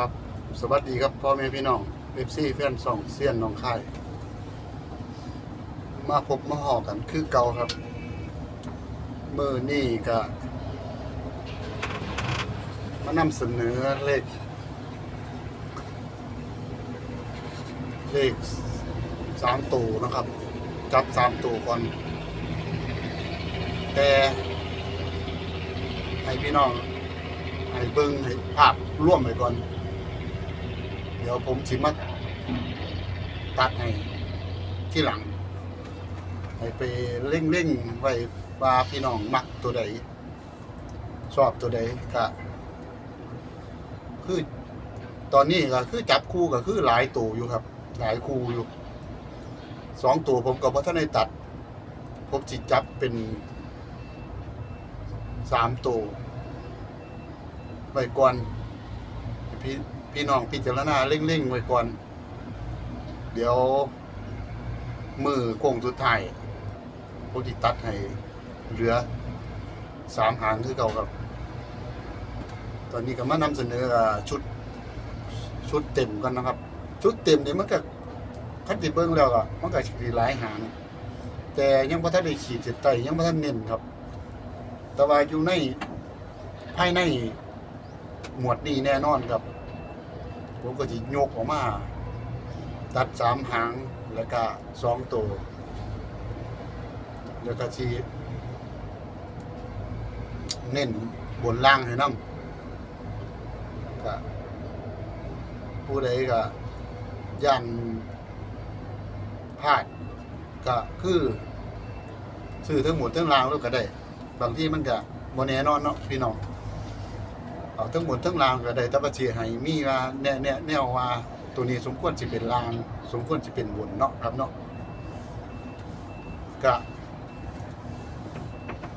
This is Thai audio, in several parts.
ครับ สวัสดีครับพ่อแม่พี่น้องเอฟซีแฟนสองเซียนน้องค่าย มาพบมาหอกันคือเก่าครับเมื่อนี่ก็มานำเสนอเลข เลขสามตัวนะครับ จับสามตัวก่อน แต่ให้พี่น้องให้เบิ้งให้ภาพร่วมไปก่อน เดี๋ยวผมสิมาตัดให้ที่หลัง ให้ไปเร่งเร่งๆไว้ว่าพี่น้องมักตัวใดชอบตัวใดก็คือตอนนี้ก็คือจับคู่ก็คือหลายตัวอยู่ครับ หลายคู่อยู่สองตัวผมก็บ่ทันได้ตัด ผมจิจับเป็นสามตัวไว้ก่อนพี่ พี่น้องพิจารณาเร่งๆไว้ก่อน เดี๋ยว มือโค้งสุดท้ายผมจิตัดให้เหลือสามหางคือเก่าครับ ตอนนี้ก็มานำเสนอชุดชุดเต็มกันนะครับ ชุดเต็มนี่มันก็คันติเบิ้งแล้วก็มันก็สิหลายหางแต่ยังบ่ทันได้ขีดเส้นใต้ยังบ่ทันเน้นครับ แต่ว่าอยู่ในภายในหมวดนี้แน่นอนครับ ผมก็สิยกออกมา ตัดสามหางแล้วก็สองตัว แล้วก็สิเน้นบนล่างให้น้ำก็ผู้ใดก็ย่านพลาดก็คือซื้อทั้งหมดทั้งรางแล้วก็ได้ บางที่มันก็บ่แน่นอนเนาะพี่น้อง เอาทั้งหมดทั้งรางก็ได้แต่ว่าสิให้มีว่าแน่แน่แนวว่าตัวนี้สมควรสิเป็นราง สมควรสิเป็นบนเนาะครับเนาะก็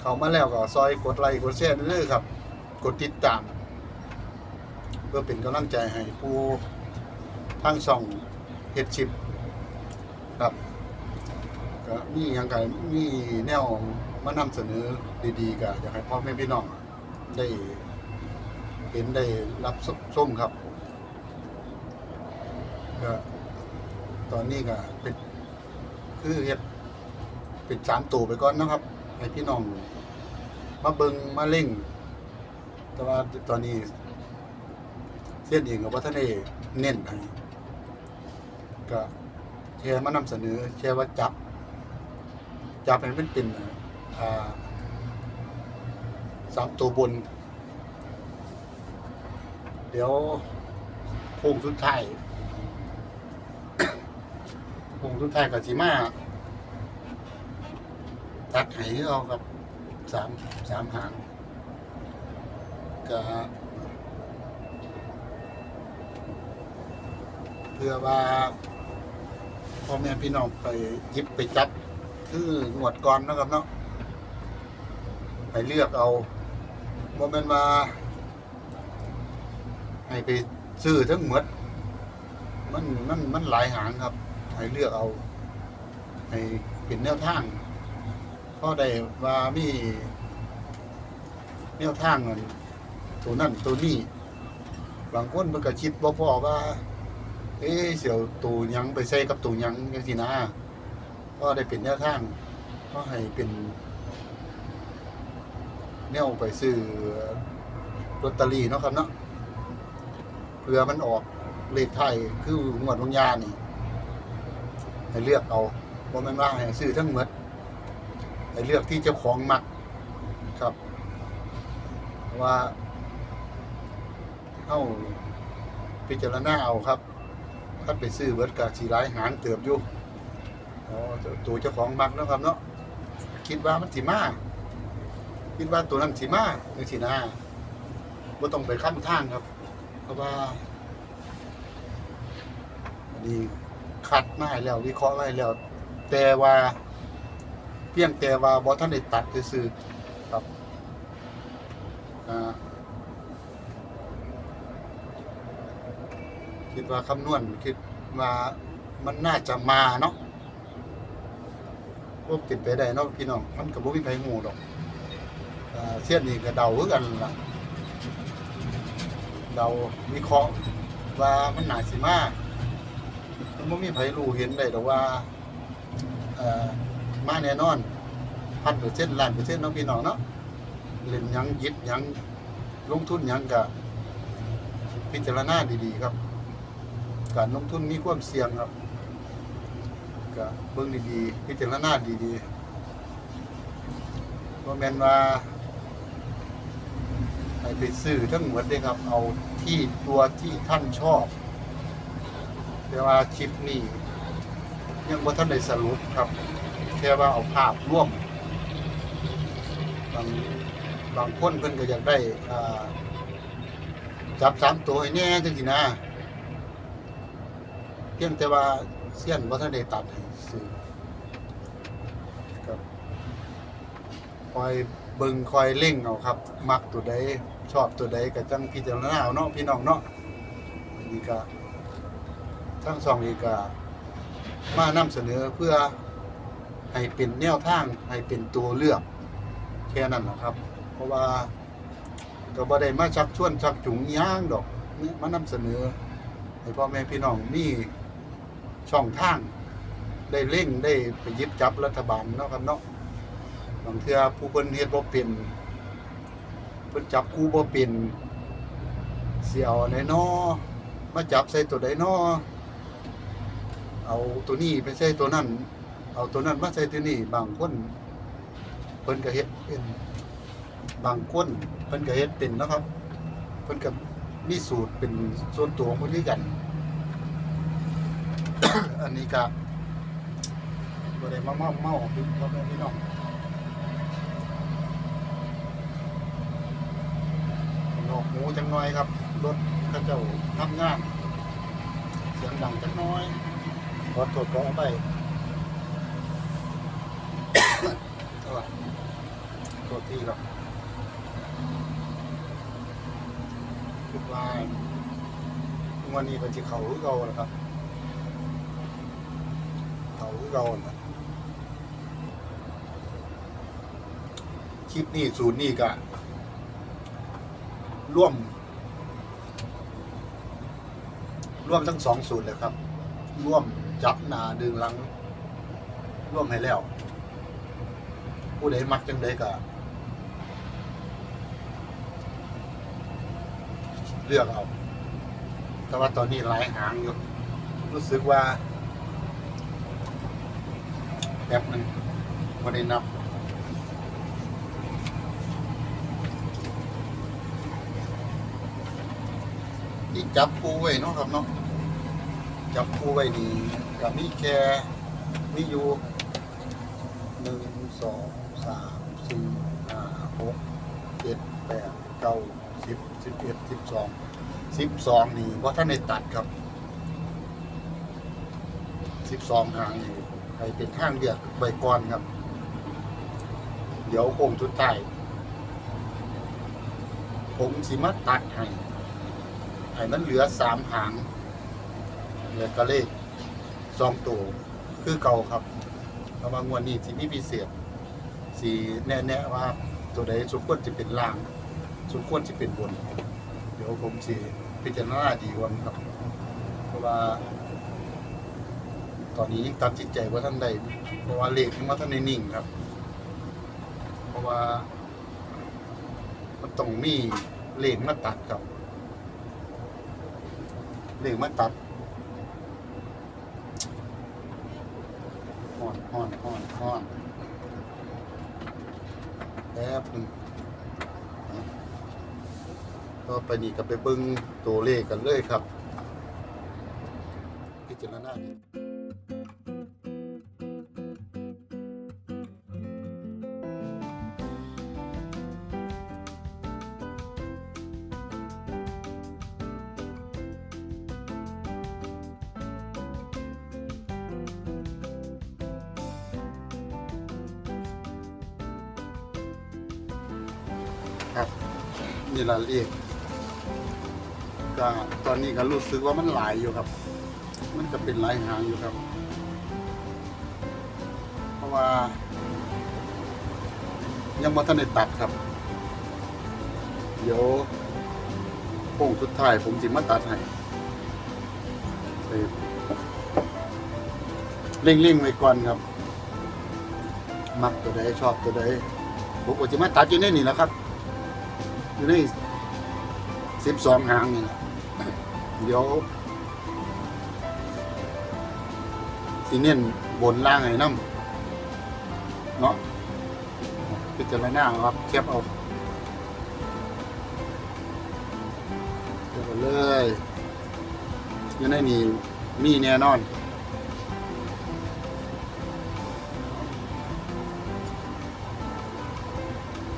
เข้ามาแล้วก็ซอยกดไลค์กดแชร์เด้อครับ กดติดตาม เพื่อเป็นกำลังใจให้ผู้ทั้งช่องเฮ็ดชิปครับก็มีหยังไงมีแนวมานำเสนอดีๆก็อยากให้พ่อแม่พี่น้องได้ ห็นได้รับชมครับก็ตอนนี้ก็เป็นคือเฮ็ดเป็นสามตัวไปก่อนนะครับ ให้พี่น้องมาเบิงมาเล่ง แต่ว่าตอนนี้เส้นเองกับว่าท่านได้เน้นให้ก็แค่มานำเสนอแค่ว่าจับ จับให้มันเป็นอ่าสามตัวบน ดี๋ยวโค้งสุดท้ายโค้งสุดท้ายกับจีมาตัดให้เอากับสามสามหางก็เพื่อว่าพ่อแม่พี่น้องไปยิบไปจับ คือหมวดก่อนนะครับเนาะให้เลือกเอาโมเมนต์มา ให้ไปซื้อทั้งหมด มันมันมันหลายหางครับ ให้เลือกเอา ให้เป็นแนวทางเพราะได้ว่ามีแนวทางนั่นตัวนั่นตัวนี้บางคนมันก็คิดบ่พอว่า เอ๊ะเสียวตัวหยังไปใส่กับตัวหยังจังซี่นะก็ได้เป็นแนวทางก็ให้เป็นแนวไปซื้อลอตเตอรี่เนาะครับเนาะ เพื่อมันออกเลขไทยคืองวดวิญานี่ ให้เลือกเอาบ่แม่นว่าให้ซื้อทั้งหมดให้เลือกที่เจ้าของมักครับ ว่าเฮาพิจารณาเอาครับถ้าไปซื้อเบิดก็สิหลายหางเติบอยู่ตัวเจ้าของมักนะครับเนาะคิดว่ามันสิมาคิดว่าตัวนั้นสิมาหรือสินาบ่ต้องไปข้ามทางครับ เพราะว่าอันนี้คัดมาให้แล้ววิเคราะห์มาให้แล้ว แต่ว่า เพียงแต่ว่าบ่ท่านได้ตัดซื่อครับคิดว่าคำนวณคิดว่ามันน่าจะมาเนาะพวกติดไปได้เนาะพี่น้อง มันก็บ่มีใครฮู้ดอกเสียนนี่ก็เดาคือกันล่ะ เดาวิเคราะห์ว่ามันหนาสิมากมันบ่มีไผรู้เห็นได้ดอกว่าเอ่อมาแน่นอนพันเปอร์เซ็นต์ล้านเปอร์เซ็นต์เนาะพี่น้องเนาะเล่นยังยิบหยังลงทุนยังก็พิจารณาดีๆครับ การลงทุนมีความเสี่ยงครับก็เบิ่งดีๆ พิจารณาดีๆบ่แมนว่า ให้ไปซื้อทั้งหมดเลยครับ เอาที่ตัวที่ท่านชอบ แต่ว่าคลิปนี้ ยังบ่ทันได้สรุปครับ แค่ว่าเอาภาพร่วม บางบางคนเพิ่นก็อยากได้จับสามตัวให้แน่จังซี่นะเพียงแต่ว่าเสี้ยนบ่ทันได้ตัดให้ซื้อครับคอยเบิ่งคอยเล่งเอาครับ มักตัวใด ชอบตัวใดก็จังพิจารณาเอาเนาะพี่น้องเนาะอันนี้ก็ทั้งสองนี้ก็มานำเสนอเพื่อให้เป็นแนวทางให้เป็นตัวเลือกแค่นั้นนะครับ เพราะว่าก็บ่ได้มาชักชวนชักจูงย่างดอกนี่มานำเสนอให้พ่อแม่พี่น้องมีช่องทาง ได้เล่งได้ไปยิบจับรัฐบาลเนาะครับเนาะบางเทื่อผู้เพิ่นเฮ็ดบ่เป็น พิ่นจับคู่บ่เป็นเสี่ยเอาไหนนอมาจับใส่ตัวใดนอเอาตัวนี้ไปใส่ตัวนั้นเอาตัวนั้นมาใส่ตัวนี้บางคนเพิ่นก็เฮ็ดเป็นบางคนเพิ่นก็เฮ็ดเป็นนะครับเพิ่นก็มีสูตรเป็นส่วนตัวของเพิ่นคือกัน อันนี้ก็บ่ได้มาเมาเมาพี่พ่อแม่พี่น้องนอก หูจังน้อยครับรถเขาเจ้าทำงานเสียงดังจังน้อยขอโทษขอไปโทษทีครับคิดว่าวันนี้ก็จะเขาคือเกาแหละครับ เขาคือเกาน่ะคลิปนี้ศูนย์นี่ก็ ร่วม ร่วมทั้งสองสูตรเลยครับ ร่วมจับหนาดึงหลัง ร่วมให้แล้ว ผู้ใดมักจังใดก็เลือกเอา แต่ว่าตอนนี้หลายหางอยู่ รู้สึกว่าแป๊บหนึ่งไม่ได้นับ ที่จับปูไว้เนาะครับเนาะจับปูไว้นี่กับมีแค่มีอยู่หนึ่งสองสามสี่ห้าหกเจ็ดแปดเก้าสิบสิบเอ็ดสิบสองสิบสองนี่ว่าท่านได้ตัดครับสิบสองหางนี่ให้เป็นทางเลือกใบก่อนครับ เดี๋ยวโค้งสุดท้ผมสิมาตัดให้ ให้มันเหลือสามหางเหลือก็เลขสองตัวคือเก่าครับเพราะว่างวดนี้ที่มีพิเศษสีแน่ๆว่าตัวใดสมควรจะเป็นล่างสมควรจะเป็นบน เดี๋ยวผมสิพิจารณาดีวันครับ เพราะว่า ตอนนี้ยังตัดสินใจว่าท่านใดเพราะว่าเลขมันว่าท่านในนิ่งครับ เพราะว่า มันต้องมีเลขมาตัดครับ หรือมาตัดห่อนห่อนห่อนห่อนแป๊บหนึงก็ไปนี่ก็ไปเบิ้งตัวเลขกันเลยครับ พิจารณา นี่ละเลขก็ตอนนี้ก็รู้สึกว่ามันหลายอยู่ครับ มันก็เป็นหลายหางอยู่ครับ เพราะว่า ยังมาทันได้ตัดครับ เดี๋ยวโค้งสุดท้ายผมจิมาตัดให้เร่งๆไว้ก่อนครับ มักตัวใดชอบตัวใดผมก็จะมาตัดอยู่ในนี่แหล้วครับ อยู่ในสิบสองหางนี่เดี๋ยวสิเน้นบนล่างให้น้ำเนาะพิจารณาครับเทียบเอาเทียบเลยอยู่ในนี่มีแน่นอน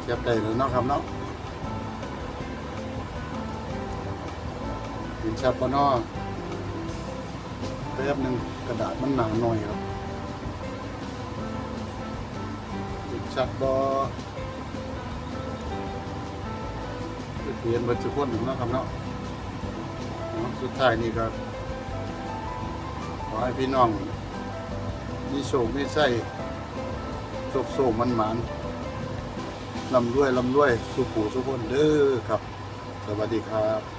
เทียบได้แล้วเนาะครับเนาะ ห็นชัดปะนาะแป๊บหนึ่งกระดาษมันหนาหน่อยครับเห็นชัดบ่เปลี่ยนบัตรคนหนึ่งนะครับเนาะเนาะสุดท้ายนี่ก็ขอให้พี่น้องมีโชคมีไส้โชคโชคมันหมานลำด้วยลำด้วยสุขูสุขคนเด้อครับ สวัสดีครับ